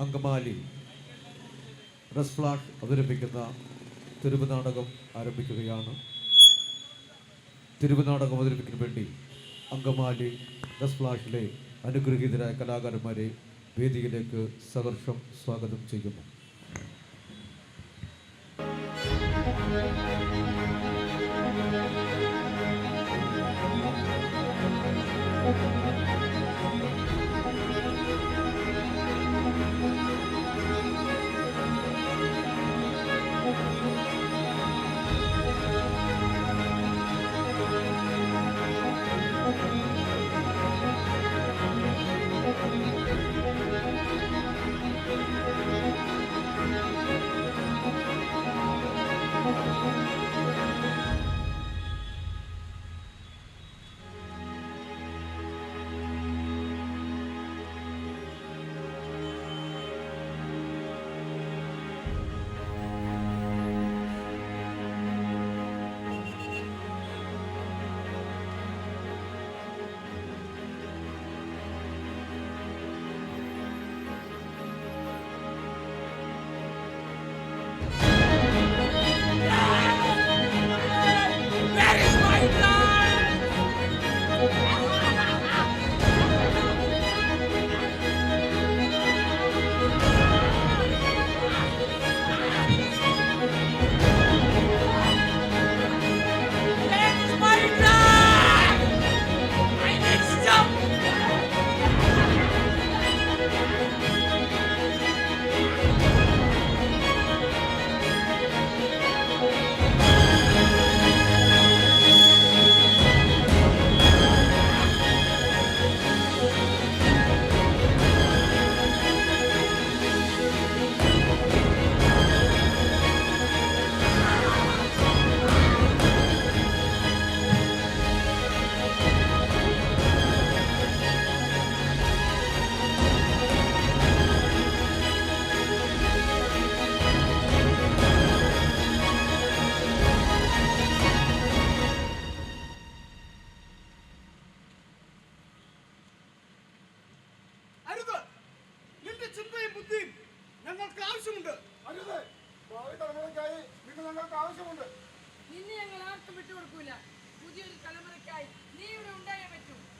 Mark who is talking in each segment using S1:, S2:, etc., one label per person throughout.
S1: Angamaly. Dress flash അവതരിപ്പിക്കുന്ന തിരുവനാടകം ആരംഭിക്കുകയാണ്. തിരുവനാടകം അവതരിപ്പിക്കുന്നതിന് വേണ്ടി അങ്കമാലി ഡ്രസ് ഫ്ലാഷിലെ അനുഗ്രഹീതരായ കലാകാരന്മാരെ വേദിയിലേക്ക് സഹർഷം സ്വാഗതം ചെയ്യുന്നു.
S2: Música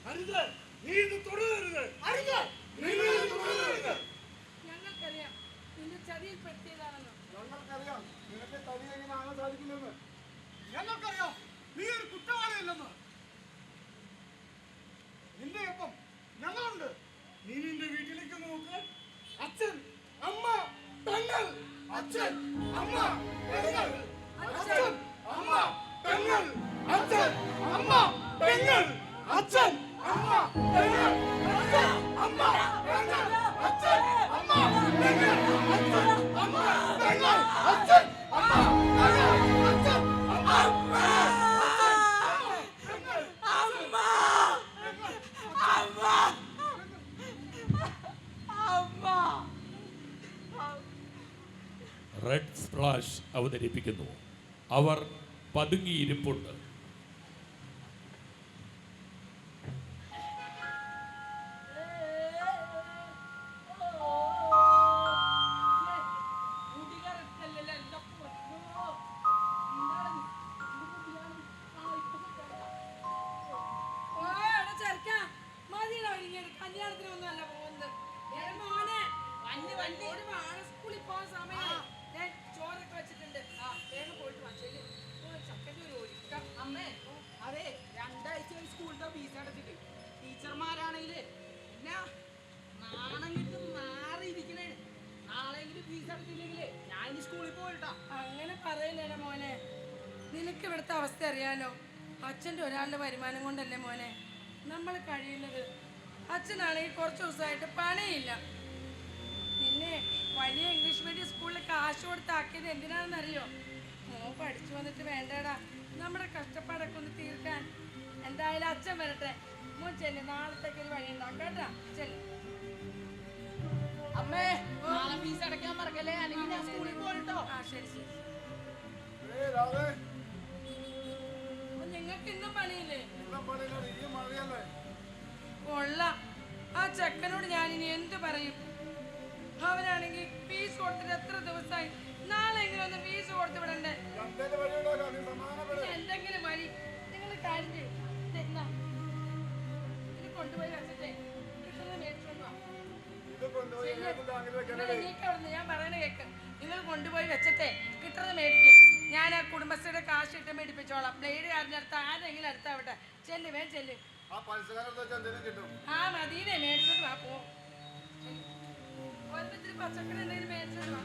S2: ಹರಿದ್ರೆ
S3: ನೀನು ತೊಡ അവതരിപ്പിക്കുന്നു. അവർ പതുങ്ങിയിരിപ്പുണ്ട്.
S4: നിനക്ക് ഇവിടുത്തെ അവസ്ഥ അറിയാലോ? അച്ഛന്റെ ഒരാളുടെ വരുമാനം കൊണ്ടല്ലേ മോനെ? നമ്മൾ കഴിയുന്നത്. അച്ഛനാണെങ്കിൽ കുറച്ച് ദിവസമായിട്ട് പണിയില്ല. നിന്നെ വലിയ ഇംഗ്ലീഷ് മീഡിയം സ്കൂളിൽ കാശ് കൊടുത്താക്കിയത് എന്തിനാണെന്നറിയോ? മോൻ പഠിച്ചു വന്നിട്ട് വേണ്ടടാ. നമ്മുടെ കഷ്ടപ്പാടൊക്കെ ഒന്ന് തീർക്കാൻ. എന്തായാലും അച്ഛൻ വരട്ടെ. മോൻ ചെല്ല് നാളത്തേക്ക് ഒരു വഴി ഉണ്ടാക്കാം കേട്ടാ. ചെല്ല്.
S5: അമ്മേ നാളെ ഫീസ് അടയ്ക്കാൻ മറക്കല്ലേ? അല്ലെങ്കിൽ ഞാൻ സ്കൂളിൽ പോയിട്ടോ
S4: ആ ശരി ശരി നിങ്ങൾക്ക് ഇന്നും പണിയില്ലേ കൊള്ളാം. ആ ചെക്കനോട് ഞാൻ ഇനി എന്ത് പറയും?
S6: അവനാണെങ്കിൽ ഫീസ് കൊടുത്തിട്ട് എത്ര ദിവസമായി? നാളെ എങ്കിലും ഒന്ന് ഫീസ് കൊടുത്തു വിടണ്ടേ? എന്തെങ്കിലും വഴി നിങ്ങൾ കാര്യം കൊണ്ടുപോയി വെച്ചിട്ടേ. ഞാൻ പറയണ കേക്ക്. നിങ്ങൾ കൊണ്ടുപോയി വെച്ചിട്ടേ. കിട്ടുന്നത് മേടിക്കും. ഞാൻ കുടുംബശ്രീയുടെ കാശ് ഇട്ട് മേടിപ്പിച്ചോളാം. ബ്ലേഡ് കാരനടുത്ത് ആരെങ്കിലും അടുത്താവട്ടെ. ചെല്ല് വേ ചെല്ല്.
S4: ആ
S6: മതിയെ മേടിച്ചിട്ട് വാ പോ. പച്ചക്കറി എന്തെങ്കിലും മേടിച്ചോട്ട് വാ.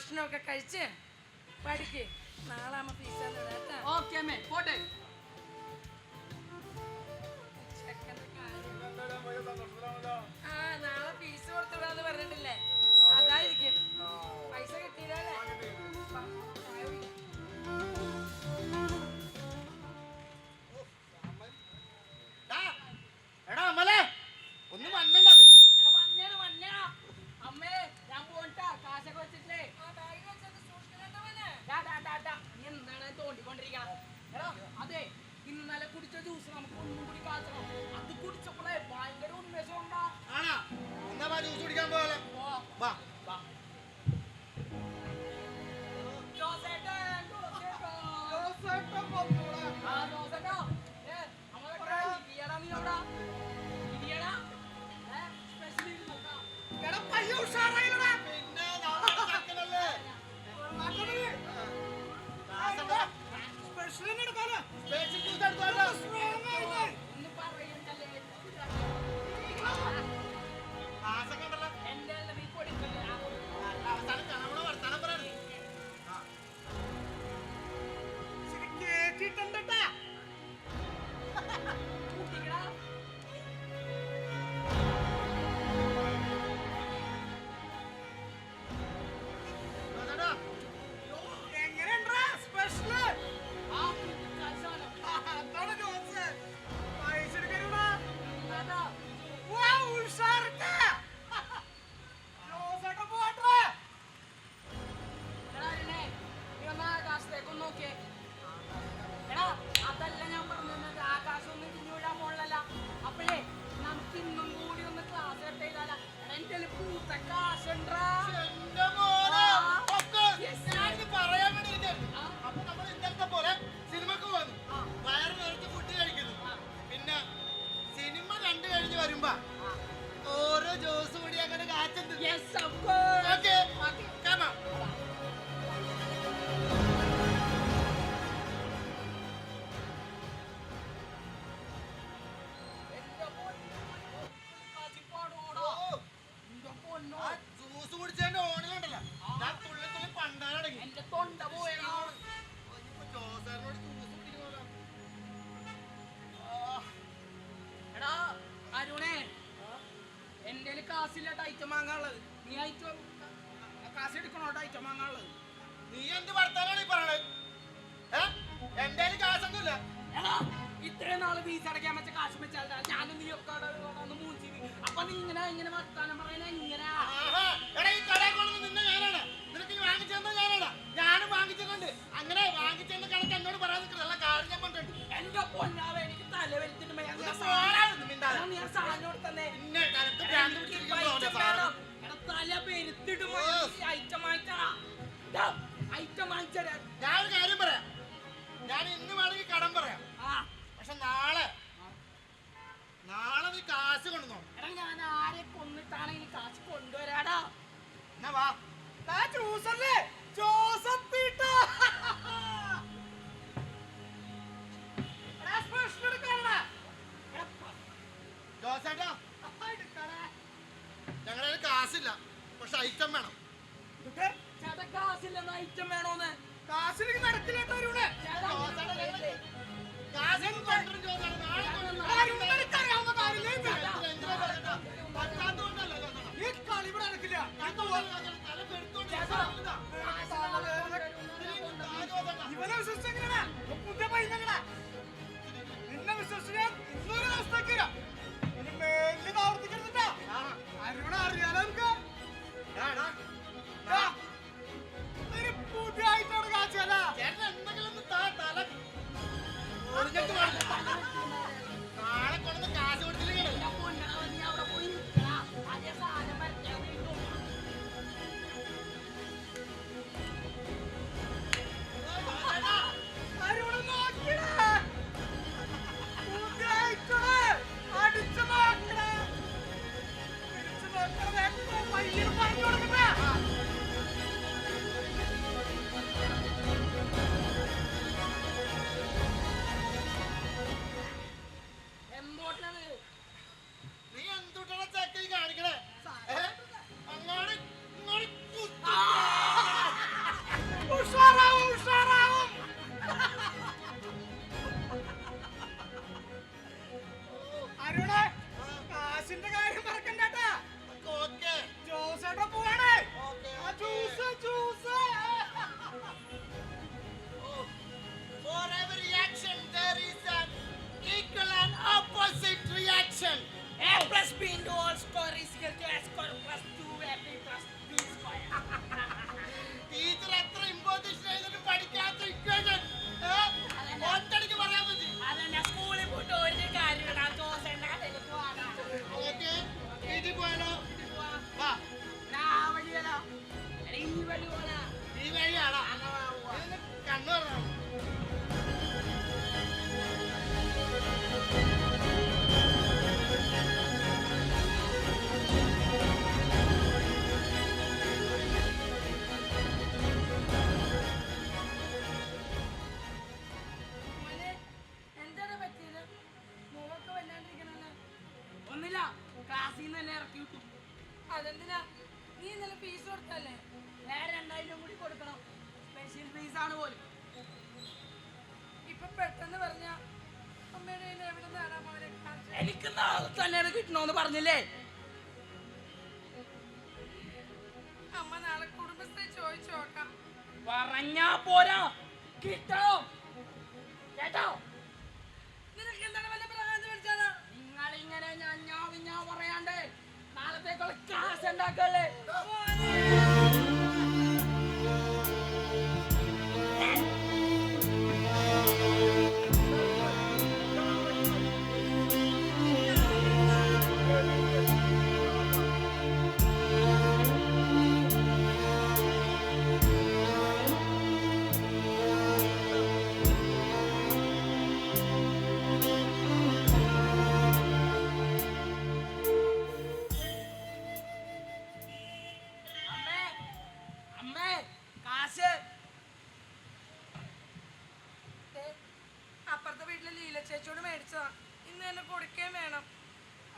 S4: ഭക്ഷണമൊക്കെ കഴിച്ച് പഠിക്ക്. നാളെ അമ്മ ഫീസ്
S2: ഓക്കെ അമ്മേ പോട്ടെ. ഞാൻ മറ്റേ കാശ് വെച്ചാൽ ഞാനും നീ ഒക്കെ മൂഞ്ചി അപ്പൊ നീ ഇങ്ങനെ ഇങ്ങനെ വർത്താനം പറയുന്ന ഇങ്ങനെ?
S6: ഞാനാണ്. നിനക്ക് വാങ്ങിച്ചെന്ന് ഞാനാണ്. ഞാനും വാങ്ങിച്ചിട്ടുണ്ട്. അങ്ങനെ വാങ്ങിച്ചെന്ന് കണക്ക് എന്നോട് പറയാൻ നിൽക്കുന്നില്ല കാര്യം ഞാൻ പറഞ്ഞിട്ടുണ്ട്.
S2: എന്റെ പൊന്നാവ് എനിക്ക് തലവരുത്തിട്ട് തല
S6: പെരുത്തിട്ട്
S2: ഐറ്റം വാങ്ങിച്ചടാ. ഐറ്റം
S6: വാങ്ങിച്ചടാ. ഞാനൊരു കാര്യം പറയാം. ഞാൻ ഇന്ന് വേണമെങ്കിൽ കടം പറയാം. പക്ഷെ നാളെ നാളെ നീ കാശ് കൊണ്ടോ
S2: എടാ ആരെ കൊണ്ടുവരാടാ?
S6: എന്നാ വാ. ഞങ്ങളുടെ കാശില്ല. പക്ഷെ ഐറ്റം വേണം.
S2: ഐറ്റം വേണോന്ന്?
S6: കാശിലേക്ക് നടക്കില്ല ഇവിടെ കാശ് കൊണ്ടിരും ജോസാണ് നാളെ കൊണ്ടിരും
S2: ഇവിടെ
S6: നടക്കില്ല.
S3: ഇവനെ വിശ്വസിച്ച് എങ്ങനെയാണ് നിന്നെ വിശ്വസിച്ച് ഞാൻ ഇന്നൊരു അവസ്ഥക്കില്ല ഇനി മേലിൽ ആവർത്തിക്കരുതിട്ടാ. അരുണ അറിയാലോ നമുക്ക് ഒരു പുതിയായിട്ടാണ് കാച്ചല്ല
S6: ചേട്ടൻ എന്തെങ്കിലും ഒന്ന് താ തല. കാളെ കൊണ്ടൊന്ന് കാശ്
S2: എനിക്ക് തന്നെയാണ് കിട്ടണോന്ന് പറഞ്ഞില്ലേ?
S4: അമ്മ നാളെ കുടുംബത്തെ ചോദിച്ചു നോക്കാം.
S2: പറഞ്ഞാ പോരാ. കിട്ടണം കേട്ടോ?
S4: നിനക്ക് എന്താണ് വല്ല പ്രാന്ത് പിടിച്ചത്?
S2: നിങ്ങൾ ഇങ്ങനെ ഞാൻ ഞാൻ പറയാണ്ട് നാളത്തേക്കുള്ള കാശ് ഉണ്ടാക്കല്ലേ
S4: കൊടുക്കുകയും വേണം.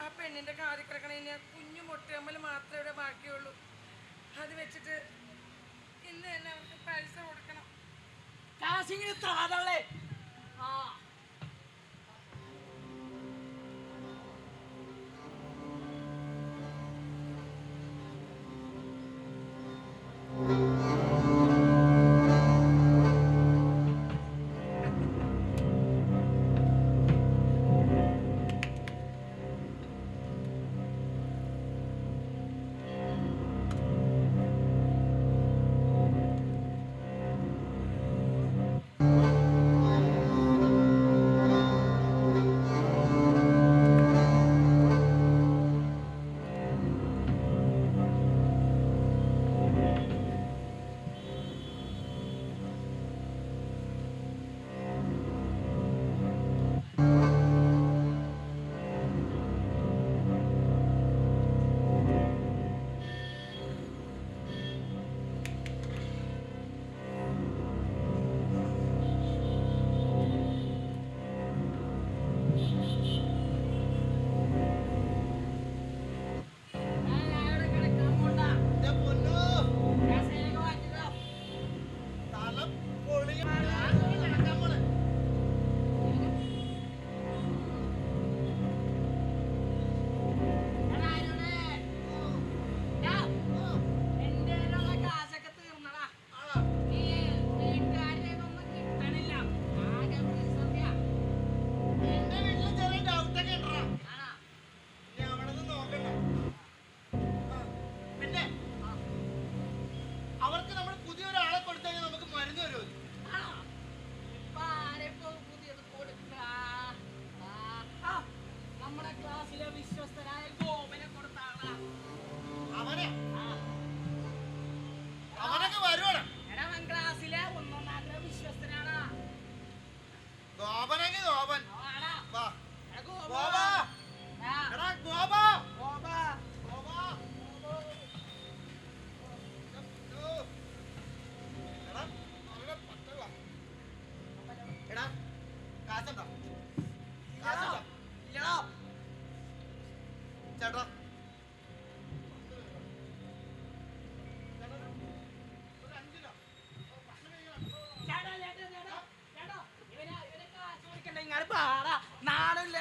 S4: ആ പെണ്ണിന്റെ കാറി കിടക്കണതിന് കുഞ്ഞു മുട്ടയമ്മൽ മാത്രമേ ഇവിടെ ബാക്കിയുള്ളൂ. അത് വെച്ചിട്ട് ഇന്ന് തന്നെ അവർക്ക് പൈസ കൊടുക്കണം.
S2: കാശിങ്ങനെ താതള്ളേ ആ.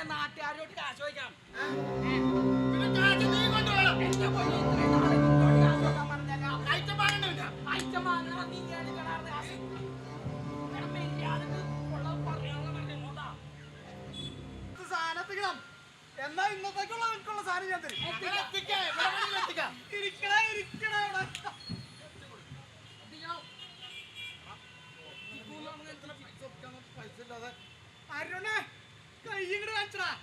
S2: നാട്ടുകാരോട് കാശ്
S7: വയ്ക്കണം എന്നാ ഇന്നത്തേക്കുള്ള എനിക്കുള്ള സാധനം ഞാൻ തരും. ഇരിക്കണ ഇരിക്കണ
S6: പൈസ ഇല്ലാതെ.
S7: അരുണേ
S3: इकडे वाचरा.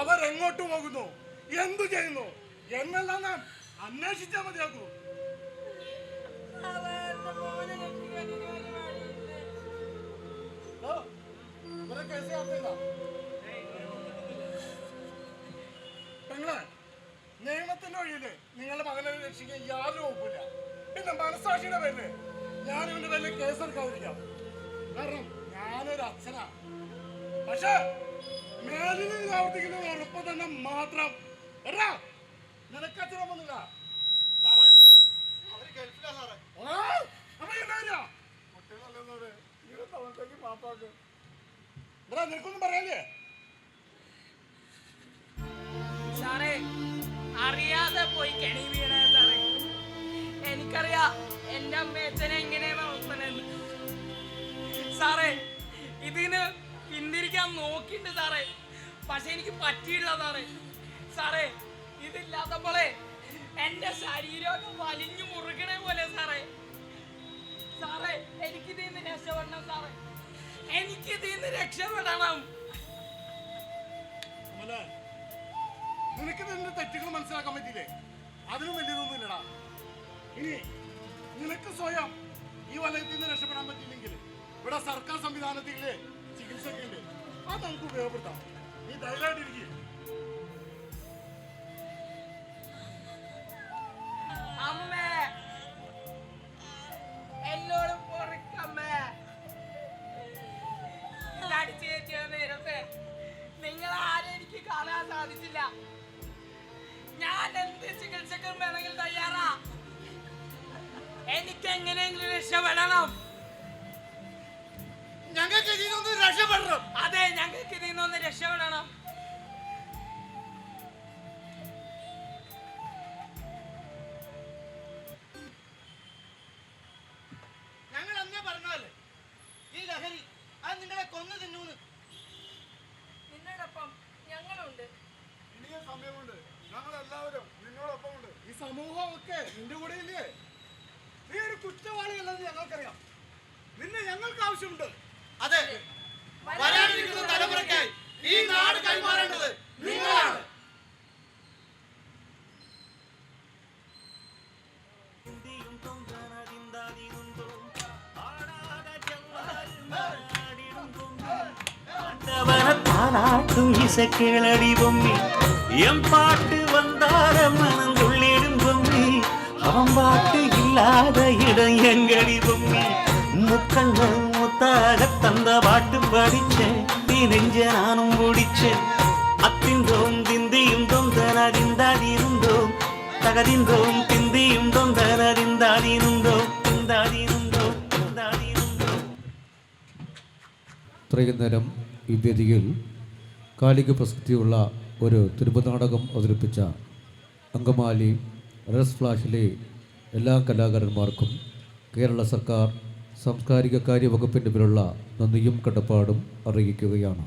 S3: അവർ എങ്ങോട്ട് പോകുന്നു? എന്തു ചെയ്യുന്നു? എന്നെല്ലാം നാം അന്വേഷിച്ചാൽ മതിയാക്കൂ? പെങ്ങളെ നിയമത്തിന്റെ വഴിയിൽ നിങ്ങളുടെ മകനെ രക്ഷിക്കാൻ യാതൊരു വകുപ്പില്ല. പിന്നെ മനസാക്ഷിയുടെ പേരിൽ ഞാൻ ഇവന്റെ പേരിൽ കേസെടുക്കാതിരിക്കാം. കാരണം ഞാനൊരു അച്ഛനാ പക്ഷേ മേലിൽ ഇത് ആവർത്തിക്കുന്നത് ഉറപ്പ് തന്നെ മാത്രം. എടാ നിനക്ക് അച്ഛനൊന്നുമില്ല
S6: സാറേ അവർ ഗൾഫിലാ സാറേ.
S3: നിനക്കൊന്നും പറയാല്ലേ
S2: സാറേ അറിയാതെ പോയി കെണി വീണേ സാറേ. എനിക്കറിയാം എന്റെ അമ്മയച്ഛനെ എങ്ങനെയാണ് വളർത്തണെന്ന്. സാറേ ഇതിന് പിന്തിരിക്കാൻ നോക്കിണ്ട് സാറേ. പക്ഷെ എനിക്ക് പറ്റിയില്ല സാറേ. സാറേ ഇതില്ലാത്തപ്പോളെ എന്റെ ശരീരമൊക്കെ വലിഞ്ഞു മുറുകണേ പോലെ സാറേ. സാറേ എനിക്ക് നിന്ന് രക്ഷപ്പെടണം സാറേ. എനിക്ക് നിന്ന് രക്ഷപ്പെടണം.
S3: നിനക്ക് നിന്റെ തെറ്റുകൾ മനസ്സിലാക്കാൻ പറ്റിയില്ലേ? അതിനും വലിയതൊന്നും ഇല്ലടാ. ഇനി നിനക്ക് സ്വയം ഈ വലയത്തിൽ നിന്ന് രക്ഷപ്പെടാൻ പറ്റിയില്ലെങ്കിൽ ഇവിടെ സർക്കാർ സംവിധാനത്തിലെ ചികിത്സയൊക്കെ ഉണ്ട് അത് നമുക്ക് ഉപയോഗപ്പെടുത്താം. നീ ധൈര്യമായിട്ടിരിക്കും.
S2: അമ്മേ. നിങ്ങൾ കാണാൻ സാധിച്ചില്ല. ഞാൻ എന്ത് ചികിത്സക്കും തയ്യാറാ. എനിക്ക് എങ്ങനെയെങ്കിലും രക്ഷപ്പെടണം.
S6: രക്ഷപ്പെടണം.
S2: അതെ ഞങ്ങൾക്ക് ഇതിൽ നിന്നൊന്ന് രക്ഷപ്പെടണം.
S8: தாலாட்டும் இசைக்கிளடி பொம்மி எம் பாட்டு வந்தார மனம் துள்ளிடும் பொம்மி அவன் பாட்டு இல்லாத இடம் எங்கடி பொம்மி முக்கங்கள் முத்தாக தந்த பாட்டு படிச்சேன் நீ நெஞ்ச நானும் முடிச்சேன் அத்திந்தோம் திந்தியும் தொந்தனறிந்தாதிருந்தோம் தகதிந்தோம் திந்தியும் தொந்தனறிந்தாதிருந்தோம் திந்தாதிருந்தோம் திந்தாதிருந்தோம்
S1: ഇത്രയും നേരം ഈ വേദിയിൽ കാലിക പ്രസക്തിയുള്ള ഒരു തിരുപ്പനാടകം അവതരിപ്പിച്ച അങ്കമാലി റസ് ഫ്ലാഷിലെ എല്ലാ കലാകാരന്മാർക്കും കേരള സർക്കാർ സാംസ്കാരിക കാര്യ വകുപ്പിന്റെ പേരുള്ള നന്ദിയും കടപ്പാടും അറിയിക്കുകയാണ്.